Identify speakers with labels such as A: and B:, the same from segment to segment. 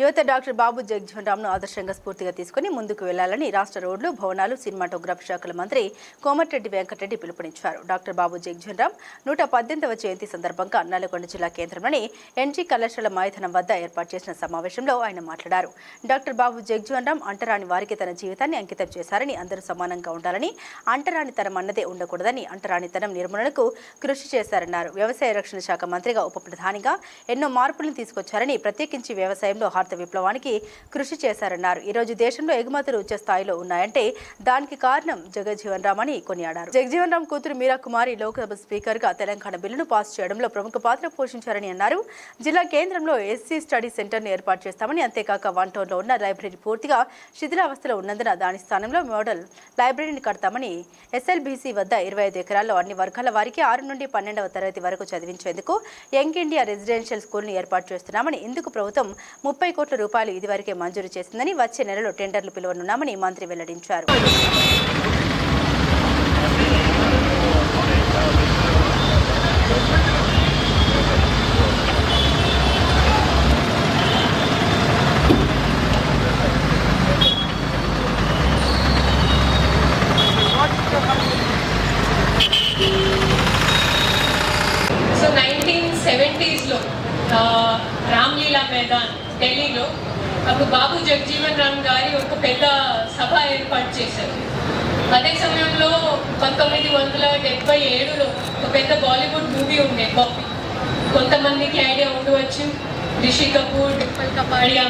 A: యువత డాక్టర్ బాబు జగజ్జీవన్ రామ్ను ఆదర్శంగా స్ఫూర్తిగా తీసుకుని ముందుకు వెళ్ళాలని రాష్ట్ర రోడ్లు భవనాలు సినిమాటోగ్రఫీ శాఖల మంత్రి కోమటిరెడ్డి వెంకటరెడ్డి పిలుపునిచ్చారు. డాక్టర్ బాబు జగ్జీవన్ రామ్ నూట పద్దెనిమిదవ జయంతి సందర్భంగా నల్లగొండ జిల్లా కేంద్రంలోని ఎన్జీ కళాశాల మైదానం వద్ద ఏర్పాటు చేసిన సమావేశంలో ఆయన మాట్లాడారు. డాక్టర్ బాబు జగ్జీవన్ రామ్ అంటరాని వారికి తన జీవితాన్ని అంకితం చేశారని అందరూ సమానంగా ఉండాలని అంటరానితనం అన్నదే ఉండకూడదని అంటరానితనం నిర్మూలనకు కృషి చేశారన్నారు. వ్యవసాయ రక్షణ శాఖ మంత్రిగా ఉప ప్రధానిగా ఎన్నో మార్పులను తీసుకొచ్చారని ప్రత్యేకించి వ్యవసాయంలో భారత విప్లవానికి కృషి చేశారన్నారు. ఈరోజు దేశంలో ఎగుమతులు ఉచ్చ స్థాయిలో ఉన్నాయంటే దానికి కారణం జగజ్జీవన్ రామ్ అని కొనియాడారు. జగజ్జీవన్ రామ్ కూతురు మీరా కుమారి లోక్సభ స్పీకర్గా తెలంగాణ బిల్లును పాస్ చేయడంలో ప్రముఖ పాత్ర పోషించారని అన్నారు. జిల్లా కేంద్రంలో ఎస్సీ స్టడీ సెంటర్ను ఏర్పాటు చేస్తామని అంతేకాక వన్ టౌన్లో ఉన్న లైబ్రరీ పూర్తిగా శిథిలావస్థలో ఉన్నందున దాని స్థానంలో మోడల్ లైబ్రరీని కడతామని ఎస్ఎల్బీసీ వద్ద ఇరవై ఐదు ఎకరాల్లో అన్ని వర్గాల వారికి ఆరు నుండి పన్నెండవ తరగతి వరకు చదివించేందుకు యంగ్ ఇండియా రెసిడెన్షియల్ స్కూల్ను ఏర్పాటు చేస్తున్నామని ఇందుకు ప్రభుత్వం ముప్పై కోట్ల రూపాయలు ఇదివరకే మంజూరు చేసిందని వచ్చే నెలలో టెండర్లు పిలువనున్నామని మంత్రి వెల్లడించారు.
B: సో నైన్టీన్ సెవెంటీస్లో రామ్లీలా మైదాన్ ఢిల్లీలో అప్పుడు బాబు జగజీవన్ రామ్ గారి ఒక పెద్ద సభ ఏర్పాటు చేశారు. అదే సమయంలో పంతొమ్మిది వందల డెబ్బై ఏడులో ఒక పెద్ద బాలీవుడ్ మూవీ ఉండే బాబీ కొంతమందికి ఐడియా ఉండవచ్చు. రిషి కపూర్ కపాడియా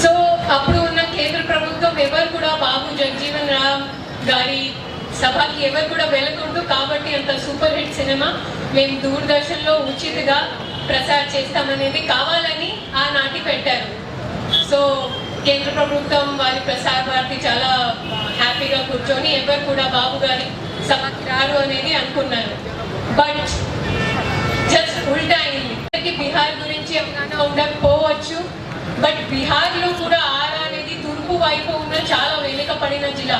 B: సో అప్పుడు ఉన్న కేంద్ర ప్రభుత్వం ఎవరు కూడా బాబు జగజీవన్ రామ్ గారి సభకి ఎవరు కూడా వెళ్ళకూడదు. కాబట్టి అంత సూపర్ హిట్ సినిమా మేము దూరదర్శన్లో ఉచితగా ప్రసారం చేస్తామనేది కావాలని ఆనాటి పెట్టారు. సో కేంద్ర ప్రభుత్వం వారి ప్రసార భారతి చాలా హ్యాపీగా కూర్చొని ఎవరు కూడా బాబు గారి రారు అనేది అనుకున్నారు. బట్ జస్ట్ ఉల్టా అయింది. బీహార్ గురించి ఏమైనా ఉండకపోవచ్చు. బట్ బీహార్లో కూడా ఆరా అనేది తూర్పు వైపు ఉన్న చాలా వెనుకబడిన జిల్లా.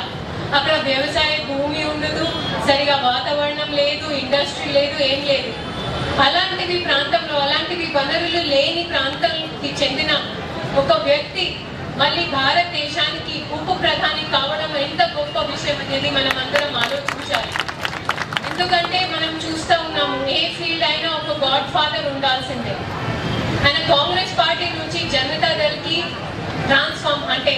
B: అక్కడ వ్యవసాయ భూమి ఉండదు. సరిగా వాతావరణం లేదు ఇండస్ట్రీ లేదు ఏం లేదు. అలాంటిది ప్రాంతం ఇలాంటివి వనరులు లేని ప్రాంతానికి చెందిన ఒక వ్యక్తి మళ్ళీ భారతదేశానికి ఉప ప్రధాని కావడం ఎంత గొప్ప విషయం అనేది మనం అందరం ఆలోచించాలి. ఎందుకంటే మనం చూస్తూ ఉన్నాము ఏ ఫీల్డ్ అయినా ఒక గాడ్ ఫాదర్ ఉండాల్సిందే. ఆయన కాంగ్రెస్ పార్టీ నుంచి జనతా కి ట్రాన్స్ఫార్మ్ అంటే